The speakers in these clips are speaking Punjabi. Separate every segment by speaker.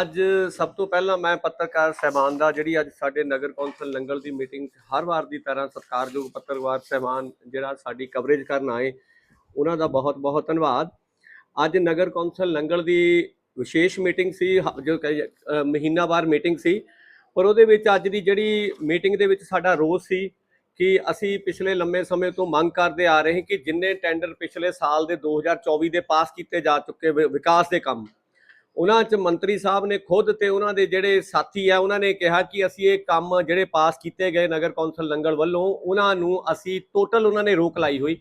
Speaker 1: ਅੱਜ ਸਭ ਤੋਂ ਪਹਿਲਾਂ ਮੈਂ ਪੱਤਰਕਾਰ ਸਹਿਬਾਨ ਦਾ, ਜਿਹੜੀ ਅੱਜ ਸਾਡੇ ਨਗਰ ਕੌਂਸਲ ਲੰਗਲ ਦੀ ਮੀਟਿੰਗ ਹਰ ਵਾਰ ਦੀ ਤਰ੍ਹਾਂ ਸਤਿਕਾਰਯੋਗ ਪੱਤਰਕਾਰ ਸਹਿਬਾਨ ਜਿਹੜਾ ਸਾਡੀ ਕਵਰੇਜ ਕਰਨ ਆਏ, ਉਹਨਾਂ ਦਾ ਬਹੁਤ ਬਹੁਤ ਧੰਨਵਾਦ। ਅੱਜ ਨਗਰ ਕੌਂਸਲ ਲੰਗਲ ਦੀ ਵਿਸ਼ੇਸ਼ ਮੀਟਿੰਗ ਸੀ, ਹ- ਜੋ ਮਹੀਨਾਵਾਰ ਮੀਟਿੰਗ ਸੀ। ਪਰ ਉਹਦੇ ਵਿੱਚ ਅੱਜ ਦੀ ਜਿਹੜੀ ਮੀਟਿੰਗ ਦੇ ਵਿੱਚ ਸਾਡਾ ਰੋਸ ਸੀ ਕਿ ਅਸੀਂ ਪਿਛਲੇ ਲੰਮੇ ਸਮੇਂ ਤੋਂ ਮੰਗ ਕਰਦੇ ਆ ਰਹੇ ਕਿ ਜਿੰਨੇ ਟੈਂਡਰ ਪਿਛਲੇ ਸਾਲ ਦੇ 2024 ਦੇ ਪਾਸ ਕੀਤੇ ਜਾ ਚੁੱਕੇ ਵਿਕਾਸ ਦੇ ਕੰਮ ਉਹਨਾਂ 'ਚ ਮੰਤਰੀ ਸਾਹਿਬ ਨੇ ਖੁਦ ਤੇ ਉਹਨਾਂ ਦੇ ਜਿਹੜੇ ਸਾਥੀ ਆ, ਉਹਨਾਂ ਨੇ ਕਿਹਾ ਕਿ ਅਸੀਂ ਇਹ ਕੰਮ ਜਿਹੜੇ ਪਾਸ ਕੀਤੇ ਗਏ ਨਗਰ ਕੌਂਸਲ ਲੰਗਲ ਵੱਲੋਂ, ਉਹਨਾਂ ਨੂੰ ਅਸੀਂ ਟੋਟਲ ਉਹਨਾਂ ਨੇ ਰੋਕ ਲਾਈ ਹੋਈ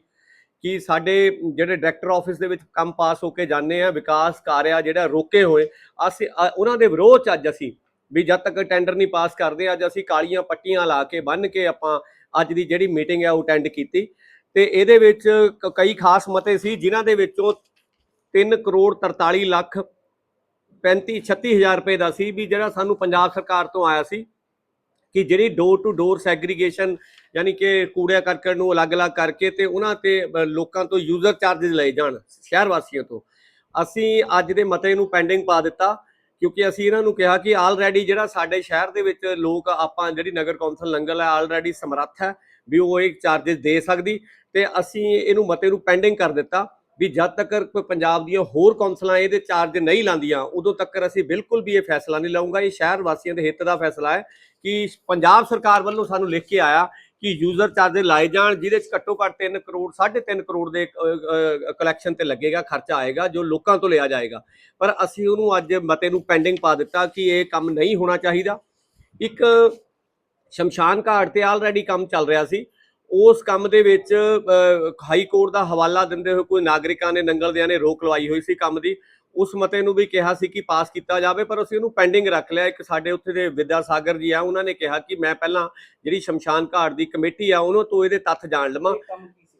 Speaker 1: ਕਿ ਸਾਡੇ ਜਿਹੜੇ ਡਾਇਰੈਕਟਰ ਆਫਿਸ ਦੇ ਵਿੱਚ ਕੰਮ ਪਾਸ ਹੋ ਕੇ ਜਾਂਦੇ ਆ, ਵਿਕਾਸ ਕਾਰਿਆ ਜਿਹੜਾ ਰੋਕੇ ਹੋਏ। ਅਸੀਂ ਉਹਨਾਂ ਦੇ ਵਿਰੋਧ 'ਚ ਅੱਜ ਅਸੀਂ ਵੀ ਜਦ ਤੱਕ ਟੈਂਡਰ ਨਹੀਂ ਪਾਸ ਕਰਦੇ, ਅੱਜ ਅਸੀਂ ਕਾਲੀਆਂ ਪੱਟੀਆਂ ਲਾ ਕੇ ਬੰਨ ਕੇ ਆਪਾਂ ਅੱਜ ਦੀ ਜਿਹੜੀ ਮੀਟਿੰਗ ਹੈ ਉਹ ਅਟੈਂਡ ਕੀਤੀ। ਤੇ ਇਹਦੇ ਵਿੱਚ ਕ- ਕਈ ਖਾਸ ਮਤੇ ਸੀ, ਜਿਨ੍ਹਾਂ ਦੇ ਵਿੱਚੋਂ 3 ਕਰੋੜ 43 ਲੱਖ 35 36000 ਰੁਪਏ ਦਾ ਸੀ ਵੀ ਜਿਹੜਾ ਸਾਨੂੰ ਪੰਜਾਬ ਸਰਕਾਰ ਤੋਂ ਆਇਆ ਸੀ ਕਿ ਜਿਹੜੀ ਡੋਰ ਟੂ ਡੋਰ ਸੈਗਰੀਗੇਸ਼ਨ ਯਾਨੀ ਕਿ ਕੂੜਿਆ ਕਰਕਟ ਨੂੰ ਅਲੱਗ-ਅਲੱਗ ਕਰਕੇ ਤੇ ਉਹਨਾਂ ਤੇ ਲੋਕਾਂ ਤੋਂ ਯੂਜ਼ਰ ਚਾਰजेस ਲਏ ਜਾਣ ਸ਼ਹਿਰ ਵਾਸੀਆਂ ਤੋਂ। ਅਸੀਂ ਅੱਜ ਦੇ ਮਤੇ ਨੂੰ ਪੈਂਡਿੰਗ ਪਾ ਦਿੱਤਾ ਕਿਉਂਕਿ ਅਸੀਂ ਇਹਨਾਂ ਨੂੰ ਕਿਹਾ ਕਿ ਆਲਰੇਡੀ ਜਿਹੜਾ ਸਾਡੇ ਸ਼ਹਿਰ ਦੇ ਵਿੱਚ ਲੋਕ ਆਪਾਂ ਜਿਹੜੀ ਨਗਰ ਕੌਂਸਲ ਲੰਗਲ ਹੈ ਆਲਰੇਡੀ ਸਮਰੱਥ ਹੈ ਵੀ ਉਹ ਇੱਕ ਚਾਰजेस ਦੇ ਸਕਦੀ ਤੇ ਅਸੀਂ ਇਹਨੂੰ ਮਤੇ ਨੂੰ ਪੈਂਡਿੰਗ ਕਰ ਦਿੱਤਾ। ਵੀ ਜਦ ਤੱਕ ਕੋਈ ਪੰਜਾਬ ਦੀਆਂ ਹੋਰ ਕੌਂਸਲਾਂ ਇਹਦੇ ਚਾਰਜ ਨਹੀਂ ਲਾਂਦੀਆਂ ਉਦੋਂ ਤੱਕ ਅਸੀਂ ਬਿਲਕੁਲ ਵੀ ਇਹ ਫੈਸਲਾ ਨਹੀਂ ਲਵਾਂਗਾ ਇਹ ਸ਼ਹਿਰ ਵਾਸੀਆਂ ਦੇ ਹਿੱਤ ਦਾ ਫੈਸਲਾ ਹੈ ਕਿ ਪੰਜਾਬ ਸਰਕਾਰ ਵੱਲੋਂ ਸਾਨੂੰ ਲਿਖ ਕੇ ਆਇਆ ਕਿ ਯੂਜ਼ਰ ਚਾਰਜ ਲਾਏ ਜਾਣ, ਜਿਹਦੇ ਚ ਘੱਟੋ ਘੱਟ 3 ਕਰੋੜ 3.5 ਕਰੋੜ ਦੇ ਕਲੈਕਸ਼ਨ ਤੇ ਲੱਗੇਗਾ, ਖਰਚਾ ਆਏਗਾ, ਜੋ ਲੋਕਾਂ ਤੋਂ ਲਿਆ ਜਾਏਗਾ। ਪਰ ਅਸੀਂ ਉਹਨੂੰ ਅੱਜ ਮਤੇ ਨੂੰ ਪੈਂਡਿੰਗ ਪਾ ਦਿੱਤਾ ਕਿ ਇਹ ਕੰਮ ਨਹੀਂ ਹੋਣਾ ਚਾਹੀਦਾ। ਇੱਕ ਸ਼ਮਸ਼ਾਨ ਘਾਟ ਤੇ ਆਲਰੇਡੀ ਕੰਮ ਚੱਲ ਰਿਹਾ ਸੀ। ਉਸ ਕੰਮ ਦੇ ਵਿੱਚ ਹਾਈ ਕੋਰਟ ਦਾ ਹਵਾਲਾ ਦਿੰਦੇ ਹੋਏ ਕੋਈ ਨਾਗਰਿਕਾਂ ਨੇ ਨੰਗਲਦਿਆਂ ਨੇ ਰੋਕ ਲਵਾਈ ਹੋਈ ਸੀ ਕੰਮ ਦੀ। ਉਸ ਮਤੇ ਨੂੰ ਵੀ ਕਿਹਾ ਸੀ ਕਿ ਪਾਸ ਕੀਤਾ ਜਾਵੇ ਪਰ ਅਸੀਂ ਉਹਨੂੰ ਪੈਂਡਿੰਗ ਰੱਖ ਲਿਆ। ਇੱਕ ਸਾਡੇ ਉੱਥੇ ਦੇ ਵਿਦਿਆ ਸਾਗਰ ਜੀ ਆ ਉਹਨਾਂ ਨੇ ਕਿਹਾ ਕਿ ਮੈਂ ਪਹਿਲਾਂ ਜਿਹੜੀ ਸ਼ਮਸ਼ਾਨ ਘਾਟ ਦੀ ਕਮੇਟੀ ਆ ਉਹਨਾਂ ਤੋਂ ਇਹਦੇ ਤੱਥ ਜਾਣ ਲਵਾਂ।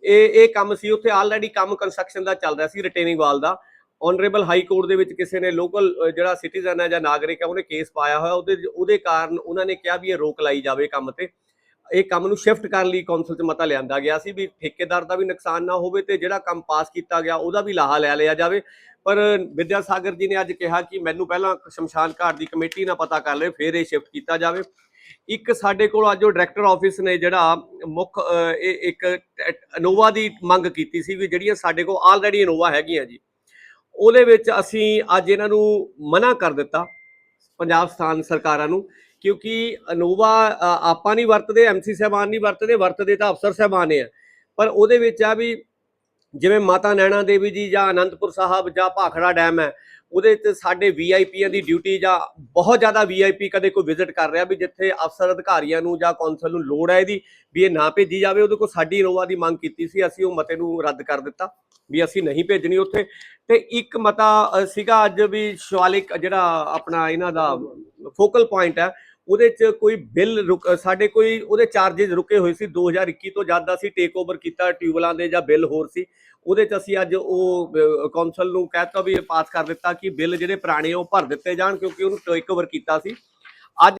Speaker 1: ਇਹ ਇਹ ਕੰਮ ਸੀ ਉੱਥੇ ਆਲਰੇਡੀ ਕੰਮ ਕੰਸਟਰਕਸ਼ਨ ਦਾ ਚੱਲ ਰਿਹਾ ਸੀ ਰਿਟੇਨਿੰਗ ਵਾਲ ਦਾ। ਆਨਰੇਬਲ ਹਾਈ ਕੋਰਟ ਦੇ ਵਿੱਚ ਕਿਸੇ ਨੇ ਲੋਕਲ ਜਿਹੜਾ ਸਿਟੀਜ਼ਨ ਹੈ ਜਾਂ ਨਾਗਰਿਕ ਹੈ ਉਹਨੇ ਕੇਸ ਪਾਇਆ ਹੋਇਆ। ਉਹਦੇ ਉਹਦੇ ਕਾਰਨ ਉਹਨਾਂ ਨੇ ਕਿਹਾ ਵੀ ਇਹ ਰੋਕ ਲਾਈ ਜਾਵੇ ਕੰਮ ਤੇ। ਇਹ ਕੰਮ ਨੂੰ ਸ਼ਿਫਟ ਕਰਨ ਲਈ ਕੌਂਸਲ 'ਚ ਮਤਾ ਲਿਆਂਦਾ ਗਿਆ ਸੀ ਵੀ ਠੇਕੇਦਾਰ ਦਾ ਵੀ ਨੁਕਸਾਨ ਨਾ ਹੋਵੇ ਤੇ ਜਿਹੜਾ ਕੰਮ ਪਾਸ ਕੀਤਾ ਗਿਆ ਉਹਦਾ ਵੀ ਲਾਹਾ ਲੈ ਲਿਆ ਜਾਵੇ। ਪਰ ਵਿਦਿਆ ਸਾਗਰ ਜੀ ਨੇ ਅੱਜ ਕਿਹਾ ਕਿ ਮੈਨੂੰ ਪਹਿਲਾਂ ਸ਼ਮਸ਼ਾਨ ਘਾਟ ਦੀ ਕਮੇਟੀ ਨਾਲ ਪਤਾ ਕਰ ਲਵੇ ਫਿਰ ਇਹ ਸ਼ਿਫਟ ਕੀਤਾ ਜਾਵੇ। ਇੱਕ ਸਾਡੇ ਕੋਲ ਅੱਜ ਉਹ ਡਾਇਰੈਕਟਰ ਆਫਿਸ ਨੇ ਜਿਹੜਾ ਮੁੱਖ ਇਹ ਇੱਕ ਇਨੋਵਾ ਦੀ ਮੰਗ ਕੀਤੀ ਸੀ ਵੀ ਜਿਹੜੀਆਂ ਸਾਡੇ ਕੋਲ ਆਲਰੇਡੀ ਇਨੋਵਾ ਹੈਗੀਆਂ ਜੀ, ਉਹਦੇ ਵਿੱਚ ਅਸੀਂ ਅੱਜ ਇਹਨਾਂ ਨੂੰ ਮਨਾ ਕਰ ਦਿੱਤਾ, ਪੰਜਾਬ ਸਥਾਨ ਸਰਕਾਰਾਂ ਨੂੰ। ਕਿਉਂਕਿ ਇਨੋਵਾ ਆਪਾਂ ਨਹੀਂ ਵਰਤਦੇ ਐਮਸੀ ਸਾਹਿਬਾਨ ਨਹੀਂ ਵਰਤਦੇ ਵਰਤਦੇ ਤਾਂ ਅਫਸਰ ਸਾਹਿਬਾਨ ਨੇ ਆ। ਪਰ ਉਹਦੇ ਵਿੱਚ ਆ ਵੀ ਜਿਵੇਂ ਮਾਤਾ ਨੈਣਾ ਦੇਵੀ ਜੀ ਜਾਂ ਅਨੰਦਪੁਰ ਸਾਹਿਬ ਜਾਂ ਭਾਖੜਾ ਡੈਮ ਹੈ, ਉਹਦੇ ਤੇ ਸਾਡੇ ਵੀਆਈਪੀਆਂ ਦੀ ਡਿਊਟੀ ਜਾਂ ਬਹੁਤ ਜ਼ਿਆਦਾ ਵੀਆਈਪੀ ਕਦੇ ਕੋਈ ਵਿਜ਼ਿਟ ਕਰ ਰਿਹਾ ਵੀ ਜਿੱਥੇ ਅਫਸਰ ਅਧਿਕਾਰੀਆਂ ਨੂੰ ਜਾਂ ਕੌਂਸਲ ਨੂੰ ਲੋੜ ਹੈ ਇਹਦੀ, ਵੀ ਇਹ ਨਾ ਭੇਜੀ ਜਾਵੇ, ਉਹਦੇ ਕੋਲ ਸਾਡੀ ਇਨੋਵਾ ਦੀ ਮੰਗ ਕੀਤੀ ਸੀ, ਅਸੀਂ ਉਹ ਮਤੇ ਨੂੰ ਰੱਦ ਕਰ ਦਿੱਤਾ, ਵੀ ਅਸੀਂ ਨਹੀਂ ਭੇਜਣੀ ਉੱਥੇ। ਤੇ ਇੱਕ ਮਤਾ ਸੀਗਾ ਅੱਜ ਵੀ ਸ਼ਿਵਾਲਿਕ ਜਿਹੜਾ ਆਪਣਾ ਇਹਨਾਂ ਦਾ ਫੋਕਲ ਪੁਆਇੰਟ ਹੈ ਉਹਦੇ ਚ ਕੋਈ ਬਿੱਲ ਰੁਕ, ਸਾਡੇ ਕੋਈ ਉਹਦੇ ਚਾਰजेस ਰੁਕੇ ਹੋਏ ਸੀ 2021 ਤੋਂ ਜਦ ਅਸੀਂ ਟੇਕ ਓਵਰ ਕੀਤਾ ਟਿਊਬਲਾਂ ਦੇ ਜਾਂ ਬਿੱਲ ਹੋਰ ਸੀ, ਉਹਦੇ ਚ ਅਸੀਂ ਅੱਜ ਉਹ ਕੌਂਸਲ ਨੂੰ ਕਹਿਤਾ ਵੀ ਪਾਸ ਕਰ ਦਿੱਤਾ ਕਿ ਬਿੱਲ ਜਿਹੜੇ ਪੁਰਾਣੇ ਆ ਉਹ ਭਰ ਦਿੱਤੇ ਜਾਣ ਕਿਉਂਕਿ ਉਹਨੂੰ ਟੇਕ ਓਵਰ ਕੀਤਾ ਸੀ।